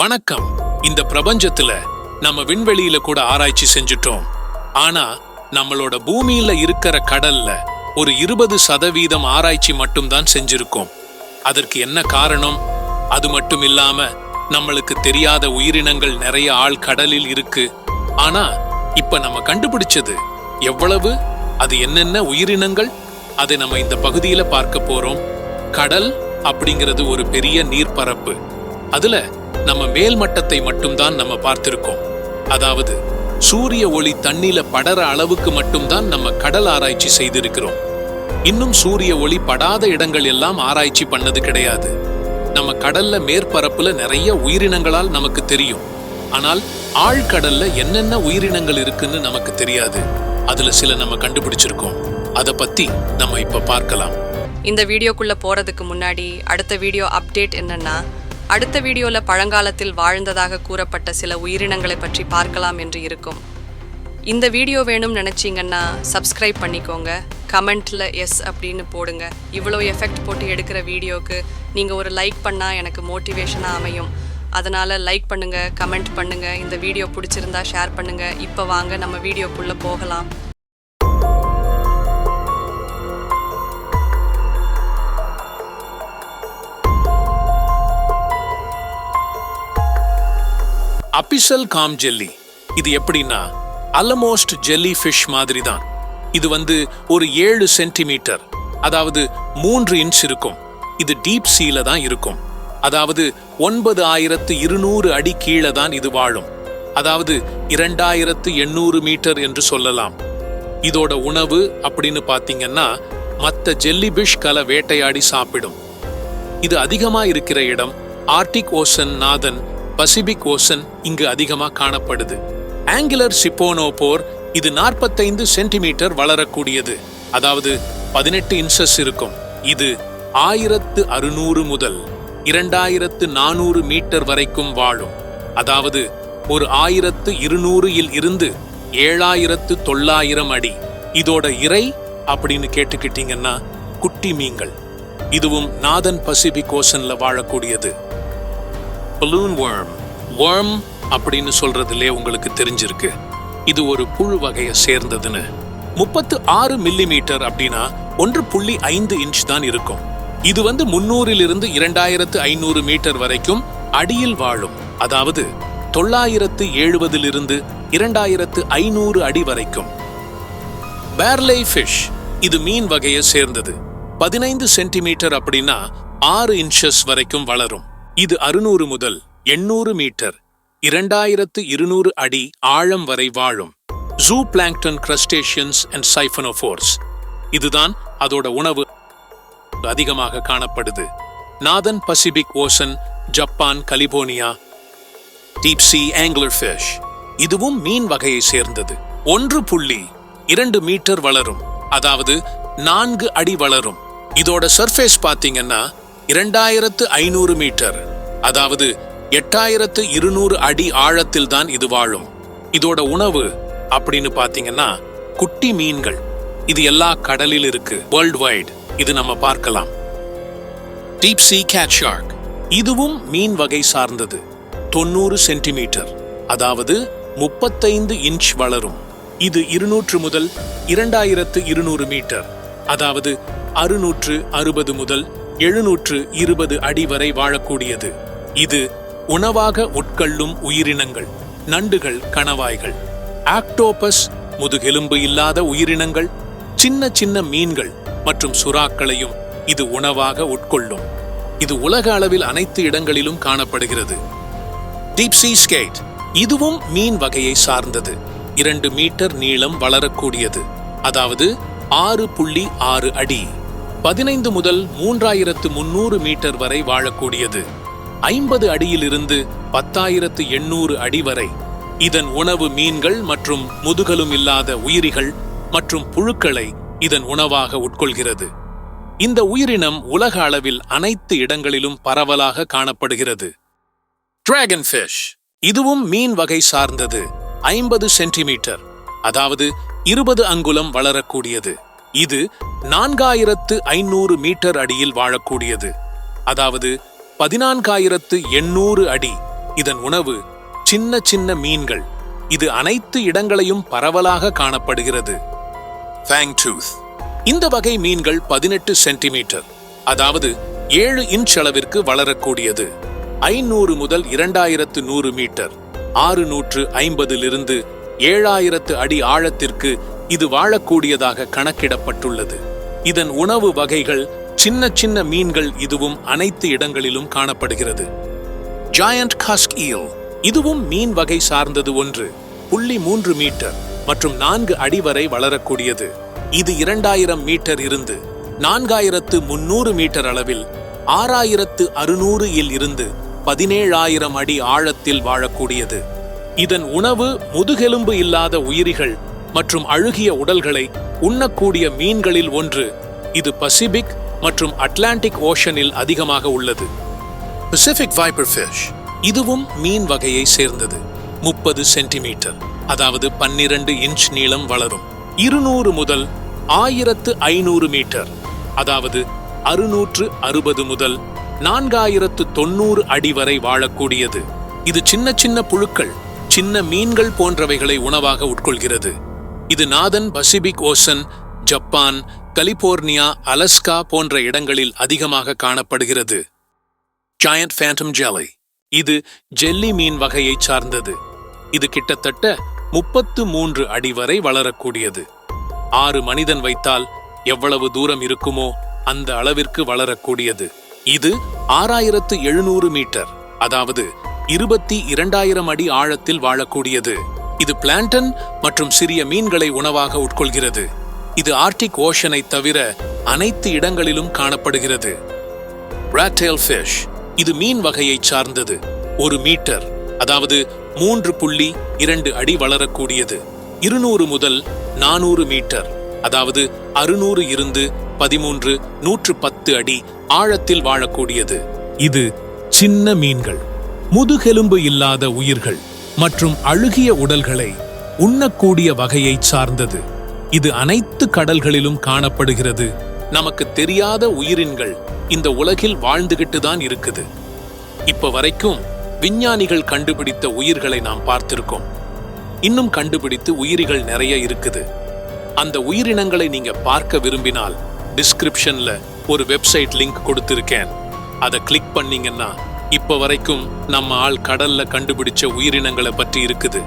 வணக்கம். இந்த பிரபஞ்சத்துல நம்ம விண்வெளியில கூட ஆராய்ச்சி செஞ்சுட்டோம். ஆனா நம்மளோட பூமியில இருக்கிற கடல்ல ஒரு இருபது சதவீதம் ஆராய்ச்சி மட்டும்தான் செஞ்சிருக்கோம். அதற்கு என்ன காரணம்? அது மட்டும் இல்லாம நம்மளுக்கு தெரியாத உயிரினங்கள் நிறைய ஆள் கடலில் இருக்கு. ஆனா இப்ப நம்ம கண்டுபிடிச்சது எவ்வளவு? அது என்னென்ன உயிரினங்கள்? அதை நம்ம இந்த பகுதியில பார்க்க போறோம். கடல் அப்படிங்கிறது ஒரு பெரிய நீர்ப்பரப்பு. அதுல நம்ம மேல்மட்டத்தை மட்டும்தான் நம்ம பார்த்திருக்கோம். அதாவது சூரிய ஒளி தண்ணில படற அளவுக்கு மட்டும்தான் நம்ம கடல் ஆராய்ச்சி செய்திருக்கிறோம். இன்னும் சூரிய ஒளி படாத இடங்கள் எல்லாம் ஆராய்ச்சி பண்ணது கிடையாது. நம்ம கடல்ல மேற்பரப்புல நிறைய உயிரினங்களால் நமக்கு தெரியும். ஆனால் ஆழ்கடல்ல என்னென்ன உயிரினங்கள் இருக்குன்னு நமக்கு தெரியாது. அதுல சில நம்ம கண்டுபிடிச்சிருக்கோம். அத பத்தி நம்ம இப்ப பார்க்கலாம். இந்த வீடியோக்குள்ள போறதுக்கு முன்னாடி அடுத்த வீடியோ அப்டேட் என்னன்னா அடுத்த வீடியோவில் பழங்காலத்தில் வாழ்ந்ததாக கூறப்பட்ட சில உயிரினங்களை பற்றி பார்க்கலாம் என்று இருக்கும். இந்த வீடியோ வேணும்னு நினச்சிங்கன்னா சப்ஸ்கிரைப் பண்ணிக்கோங்க. கமெண்ட்டில் எஸ் அப்படின்னு போடுங்க. இவ்வளோ எஃபெக்ட் போட்டு எடுக்கிற வீடியோவுக்கு நீங்கள் ஒரு லைக் பண்ணால் எனக்கு மோட்டிவேஷனாக அமையும். அதனால் லைக் பண்ணுங்கள் கமெண்ட் பண்ணுங்கள் இந்த வீடியோ பிடிச்சிருந்தா ஷேர் பண்ணுங்கள் இப்போ வாங்க நம்ம வீடியோக்குள்ளே போகலாம். Abyssal comb jelly. இது எப்படின்னா அலமோஸ்ட் ஜெல்லி ஃபிஷ் மாதிரி தான் இது வந்து ஒரு ஏழு சென்டிமீட்டர் அதாவது மூன்று இன்ச் இருக்கும். இது டீப் சீல தான் இருக்கும். அதாவது ஒன்பது ஆயிரத்து இருநூறு அடி கீழே தான் இது வாழும். அதாவது இரண்டாயிரத்து எண்ணூறு மீட்டர் என்று சொல்லலாம். இதோட உணவு அப்படின்னு பார்த்தீங்கன்னா மற்ற ஜெல்லி ஜெல்லிபிஷ் கல வேட்டையாடி சாப்பிடும். இது அதிகமாக இருக்கிற இடம் Arctic Ocean northern Pacific Ocean இங்கு அதிகமா காணப்படுது. ஆங்குலர் சிப்போனோபோர் இது நாற்பத்தைந்து சென்டிமீட்டர் வளரக்கூடியது. அதாவது பதினெட்டு இன்சஸ் இருக்கும். இது ஆயிரத்து அறுநூறு முதல் இரண்டாயிரத்து நானூறு மீட்டர் வரைக்கும் வாழும். அதாவது ஒரு ஆயிரத்து இருநூறு இல் இருந்து ஏழாயிரத்து தொள்ளாயிரம் அடி. இதோட இறை அப்படின்னு கேட்டுக்கிட்டீங்கன்னா குட்டி மீன்கள். இதுவும் நாதன் பசிபிக் ஓசன்ல வாழக்கூடியது. Balloon worm. Worm அப்படின்னு சொல்றதுலே உங்களுக்கு தெரிஞ்சிருக்கு. இது ஒரு புழு வகையை சேர்ந்ததுன்னு. முப்பத்து ஆறு மில்லி மீட்டர் அப்படின்னா ஒன்று புள்ளி ஐந்து இன்ச் தான் இருக்கும். இது வந்து முன்னூறிலிருந்து இரண்டாயிரத்து ஐநூறு மீட்டர் வரைக்கும் அடியில் வாழும். அதாவது தொள்ளாயிரத்து எழுபதிலிருந்து இரண்டாயிரத்து ஐநூறு அடி வரைக்கும். பேர்லை ஃபிஷ் இது மீன் வகையை சேர்ந்தது. பதினைந்து சென்டிமீட்டர் அப்படின்னா ஆறு இன்ச்சஸ் வரைக்கும் வளரும். இது அறுநூறு முதல் எண்ணூறு மீட்டர். இரண்டாயிரத்து இருநூறு அடி ஆழம் வரை வாழும். Zooplankton crustaceans and siphonophores இதுதான் அதோட உணவு அதிகமாக காணப்படுது. Northern Pacific Ocean Japan California deep sea angler fish இதுவும் மீன் வகையை சேர்ந்தது. ஒன்று புள்ளி இரண்டு மீட்டர் வளரும். அதாவது நான்கு அடி வளரும். இதோட சர்ஃபேஸ் பார்த்தீங்கன்னா இரண்டாயிரத்து ஐநூறு மீட்டர். அதாவது எட்டாயிரத்து இருநூறு அடி ஆழத்தில் தான் இது வாழும். இதோட உணவு அப்படின்னு பாத்தீங்கன்னா குட்டி மீன்கள். இது எல்லா கடலில் இருக்கு. வேர்ல்ட் வைட் இது நம்ம பார்க்கலாம். டீப் சி கேட் ஷார்க் இதுவும் மீன் வகை சார்ந்தது. தொண்ணூறு சென்டிமீட்டர். அதாவது முப்பத்தைந்து இன்ச் வளரும். இது இருநூற்று முதல் இரண்டாயிரத்து இருநூறு மீட்டர். அதாவது அறுநூற்று அறுபது முதல் எழுநூற்று இருபது அடி வரை வாழக்கூடியது. இது உணவாக உட்கொள்ளும் உயிரினங்கள் நண்டுகள் கணவாய்கள் ஆக்டோபஸ் முதுகெலும்பு இல்லாத உயிரினங்கள் சின்ன சின்ன மீன்கள் மற்றும் சுறாக்களையும் இது உணவாக உட்கொள்ளும். இது உலக அளவில் அனைத்து இடங்களிலும் காணப்படுகிறது. டீப்சி ஸ்கேட் இதுவும் மீன் வகையை சார்ந்தது. இரண்டு மீட்டர் நீளம் வளரக்கூடியது. அதாவது ஆறு புள்ளி ஆறு அடி. பதினைந்து முதல் மூன்றாயிரத்து முன்னூறு மீட்டர் வரை வாழக்கூடியது. ஐம்பது அடியிலிருந்து பத்தாயிரத்து எண்ணூறு அடி வரை. இதன் உணவு மீன்கள் மற்றும் முதுகலும் இல்லாத உயிரிகள் மற்றும் புழுக்களை இதன் உணவாக உட்கொள்கிறது. இந்த உயிரினம் உலக அளவில் அனைத்து இடங்களிலும் பரவலாக காணப்படுகிறது. டிராகன் ஃபிஷ் இதுவும் மீன் வகை சார்ந்தது. ஐம்பது சென்டிமீட்டர் அதாவது இருபது அங்குலம் வளரக்கூடியது. இது நான்காயிரத்து ஐநூறு மீட்டர் அடியில் வாழக்கூடியது. அதாவது பதினான்காயிரத்து எண்ணூறு அடி. இதன் உணவு சின்ன சின்ன மீன்கள். இது அனைத்து இடங்களையும் பரவலாக காணப்படுகிறது. இந்த வகை மீன்கள் பதினெட்டு சென்டிமீட்டர். அதாவது ஏழு இன்ச் அளவிற்கு வளரக்கூடியது. ஐநூறு முதல் இரண்டாயிரத்து நூறு மீட்டர். ஆறு நூற்று ஐம்பதிலிருந்து ஏழாயிரத்து அடி ஆழத்திற்கு இது வாழக்கூடியதாக கணக்கிடப்பட்டுள்ளது. இதன் உணவு வகைகள் சின்ன சின்ன மீன்கள் இதுவும் அனைத்து இடங்களிலும் காணப்படுகிறது. ஜாயண்ட் காஸ்க் ஈல் இதுவும் மீன் வகை சார்ந்தது ஒன்று. புள்ளி மூன்று மீட்டர் மற்றும் நான்கு அடி வரை வளரக்கூடியது. இது இரண்டாயிரம் மீட்டர் இருந்து நான்காயிரத்து முன்னூறு மீட்டர் அளவில் ஆறாயிரத்து அறுநூறு இல் இருந்து பதினேழாயிரம் அடி ஆழத்தில் வாழக்கூடியது. இதன் உணவு முதுகெலும்பு இல்லாத உயிரிகள் மற்றும் அழுகிய உடல்களை உண்ணக்கூடிய மீன்களில் ஒன்று இது பசிபிக் மற்றும் அட்லாண்டிக் ஓஷனில் அதிகமாக உள்ளது. பசிபிக் வைப்பர் ஃபிஷ் இதுவும் மீன் வகையை சேர்ந்தது. முப்பது சென்டிமீட்டர் அதாவது பன்னிரண்டு இன்ச் நீளம் வளரும். இருநூறு முதல் ஆயிரத்து ஐநூறு மீட்டர் அதாவது அறுநூற்று அறுபது முதல் நான்காயிரத்து தொண்ணூறு அடி வரை வாழக்கூடியது. இது சின்ன சின்ன புழுக்கள் சின்ன மீன்கள் போன்றவைகளை உணவாக உட்கொள்கிறது. இது northern Pacific Ocean Japan California Alaska போன்ற இடங்களில் அதிகமாக காணப்படுகிறது. ஜாயண்ட் ஃபேண்டம் ஜாலை இது ஜெல்லி மீன் வகையைச் சார்ந்தது. இது கிட்டத்தட்ட முப்பத்து மூன்று அடி வரை வளரக்கூடியது. ஆறு மனிதன் வைத்தால் எவ்வளவு தூரம் இருக்குமோ அந்த அளவிற்கு வளரக்கூடியது. இது ஆறாயிரத்து எழுநூறு மீட்டர் அதாவது இருபத்தி இரண்டாயிரம் அடி ஆழத்தில் வாழக்கூடியது. இது பிளான்டன் மற்றும் சிறிய மீன்களை உணவாக உட்கொள்கிறது. இது ஆர்டிக் ஓஷனை தவிர அனைத்து இடங்களிலும் காணப்படுகிறது. ராட்டேல் ஃபிஷ் இது மீன் வகையைச் சார்ந்தது. ஒரு மீட்டர் அதாவது மூன்று புள்ளி இரண்டு அடி வளரக்கூடியது. இருநூறு முதல் நானூறு மீட்டர் அதாவது அறுநூறு இருந்து பதிமூன்று நூற்று பத்து அடி ஆழத்தில் வாழக்கூடியது. இது சின்ன மீன்கள். முதுகெலும்பு இல்லாத உயிர்கள். மற்றும் அழுகிய உடல்களை உண்ணக்கூடிய வகையைச் சார்ந்தது. இது அனைத்து கடல்களிலும் காணப்படுகிறது. நமக்கு தெரியாத உயிரின்கள் இந்த உலகில் வாழ்ந்துகிட்டு தான் இருக்குது. இப்ப வரைக்கும் விஞ்ஞானிகள் கண்டுபிடித்த உயிர்களை நாம் பார்த்திருக்கோம். இன்னும் கண்டுபிடித்து உயிரிகள் நிறைய இருக்குது. அந்த உயிரினங்களை நீங்க பார்க்க விரும்பினால் டிஸ்கிரிப்ஷன்ல ஒரு வெப்சைட் லிங்க் கொடுத்திருக்கேன். அதை கிளிக் பண்ணீங்கன்னா இப்ப வரைக்கும் நம்ம ஆள் கடல்ல கண்டுபிடிச்ச உயிரினங்களை பற்றி இருக்குது.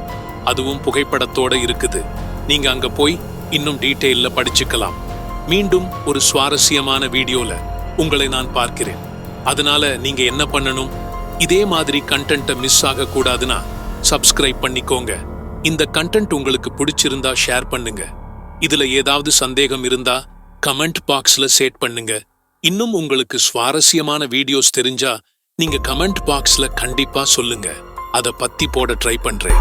அதுவும் புகைப்படத்தோட இருக்குது. நீங்க அங்க போய் இன்னும் டீட்டெயில்ல படிச்சுக்கலாம். மீண்டும் ஒரு சுவாரஸ்யமான வீடியோல உங்களை நான் பார்க்கிறேன். அதனால நீங்க என்ன பண்ணணும்? இதே மாதிரி கண்டென்ட்டை மிஸ் ஆக கூடாதுன்னா சப்ஸ்கிரைப் பண்ணிக்கோங்க. இந்த கண்டென்ட் உங்களுக்கு பிடிச்சிருந்தா ஷேர் பண்ணுங்க. இதுல ஏதாவது சந்தேகம் இருந்தா கமெண்ட் பாக்ஸ்ல சேட் பண்ணுங்க. இன்னும் உங்களுக்கு சுவாரஸ்யமான வீடியோஸ் தெரிஞ்சா நீங்க கமெண்ட் பாக்ஸ்ல கண்டிப்பா சொல்லுங்க. அதை பத்தி போட ட்ரை பண்றேன்.